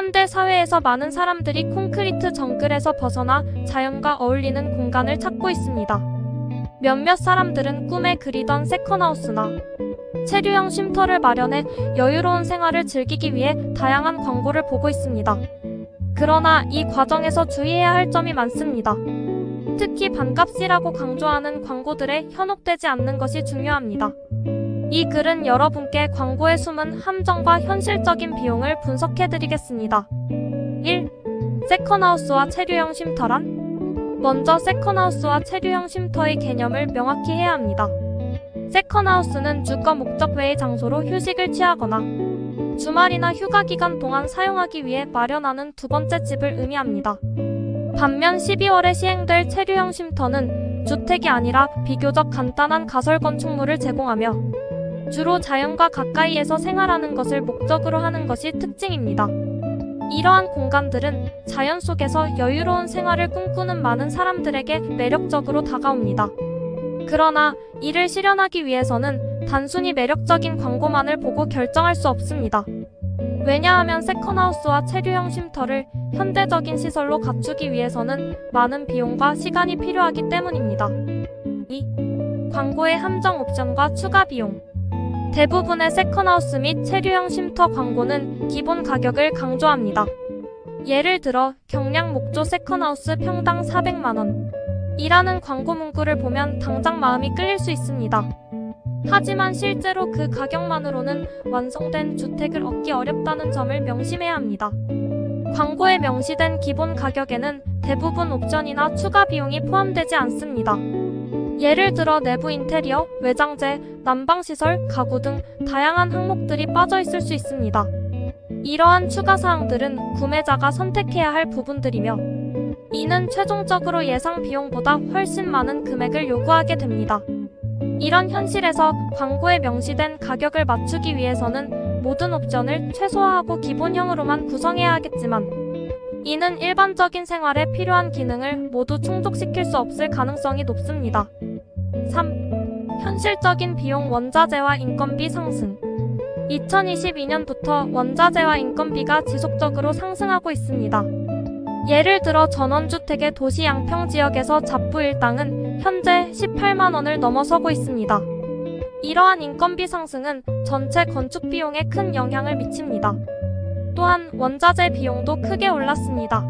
현대 사회에서 많은 사람들이 콘크리트 정글에서 벗어나 자연과 어울리는 공간을 찾고 있습니다. 몇몇 사람들은 꿈에 그리던 세컨하우스나 체류형 쉼터를 마련해 여유로운 생활을 즐기기 위해 다양한 광고를 보고 있습니다. 그러나 이 과정에서 주의해야 할 점이 많습니다. 특히 반값이라고 강조하는 광고들에 현혹되지 않는 것이 중요합니다. 이 글은 여러분께 광고의 숨은 함정과 현실적인 비용을 분석해 드리겠습니다. 1. 세컨하우스와 체류형 쉼터란? 먼저 세컨하우스와 체류형 쉼터의 개념을 명확히 해야 합니다. 세컨하우스는 주거 목적 외의 장소로 휴식을 취하거나 주말이나 휴가 기간 동안 사용하기 위해 마련하는 두 번째 집을 의미합니다. 반면 12월에 시행될 체류형 쉼터는 주택이 아니라 비교적 간단한 가설 건축물을 제공하며 주로 자연과 가까이에서 생활하는 것을 목적으로 하는 것이 특징입니다. 이러한 공간들은 자연 속에서 여유로운 생활을 꿈꾸는 많은 사람들에게 매력적으로 다가옵니다. 그러나 이를 실현하기 위해서는 단순히 매력적인 광고만을 보고 결정할 수 없습니다. 왜냐하면 세컨하우스와 체류형 쉼터를 현대적인 시설로 갖추기 위해서는 많은 비용과 시간이 필요하기 때문입니다. 2. 광고의 함정 옵션과 추가 비용. 대부분의 세컨하우스 및 체류형 쉼터 광고는 기본 가격을 강조합니다. 예를 들어 경량 목조 세컨하우스 평당 400만원 이라는 광고 문구를 보면 당장 마음이 끌릴 수 있습니다. 하지만 실제로 그 가격만으로는 완성된 주택을 얻기 어렵다는 점을 명심해야 합니다. 광고에 명시된 기본 가격에는 대부분 옵션이나 추가 비용이 포함되지 않습니다. 예를 들어 내부 인테리어, 외장재, 난방시설, 가구 등 다양한 항목들이 빠져 있을 수 있습니다. 이러한 추가 사항들은 구매자가 선택해야 할 부분들이며 이는 최종적으로 예상 비용보다 훨씬 많은 금액을 요구하게 됩니다. 이런 현실에서 광고에 명시된 가격을 맞추기 위해서는 모든 옵션을 최소화하고 기본형으로만 구성해야 하겠지만 이는 일반적인 생활에 필요한 기능을 모두 충족시킬 수 없을 가능성이 높습니다. 3. 현실적인 비용 원자재와 인건비 상승 2022년부터 원자재와 인건비가 지속적으로 상승하고 있습니다. 예를 들어 전원주택의 도시 양평 지역에서 잡부 1당은 현재 18만 원을 넘어서고 있습니다. 이러한 인건비 상승은 전체 건축 비용에 큰 영향을 미칩니다. 또한 원자재 비용도 크게 올랐습니다.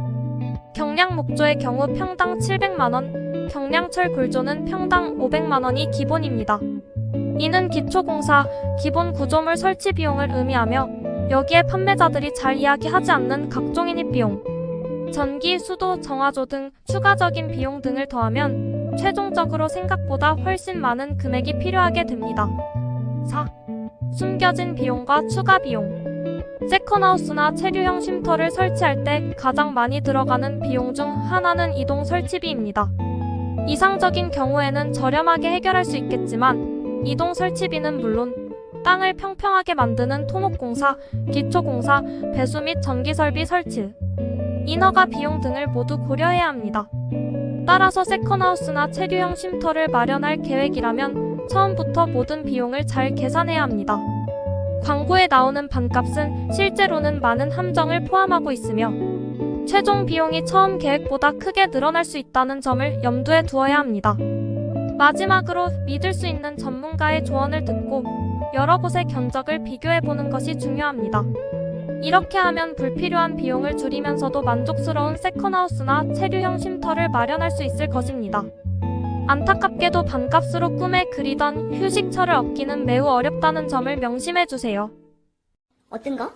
경량 목조의 경우 평당 700만 원, 경량철 골조는 평당 500만 원이 기본입니다. 이는 기초공사, 기본 구조물 설치 비용을 의미하며 여기에 판매자들이 잘 이야기하지 않는 각종 인입 비용, 전기, 수도, 정화조 등 추가적인 비용 등을 더하면 최종적으로 생각보다 훨씬 많은 금액이 필요하게 됩니다. 4. 숨겨진 비용과 추가 비용. 세컨하우스나 체류형 쉼터를 설치할 때 가장 많이 들어가는 비용 중 하나는 이동 설치비입니다. 이상적인 경우에는 저렴하게 해결할 수 있겠지만 이동 설치비는 물론 땅을 평평하게 만드는 토목공사, 기초공사, 배수 및 전기설비 설치, 인허가 비용 등을 모두 고려해야 합니다. 따라서 세컨하우스나 체류형 쉼터를 마련할 계획이라면 처음부터 모든 비용을 잘 계산해야 합니다. 광고에 나오는 반값은 실제로는 많은 함정을 포함하고 있으며 최종 비용이 처음 계획보다 크게 늘어날 수 있다는 점을 염두에 두어야 합니다. 마지막으로 믿을 수 있는 전문가의 조언을 듣고 여러 곳의 견적을 비교해 보는 것이 중요합니다. 이렇게 하면 불필요한 비용을 줄이면서도 만족스러운 세컨하우스나 체류형 쉼터를 마련할 수 있을 것입니다. 안타깝게도 반값으로 꿈에 그리던 휴식처를 얻기는 매우 어렵다는 점을 명심해 주세요. 어떤 거?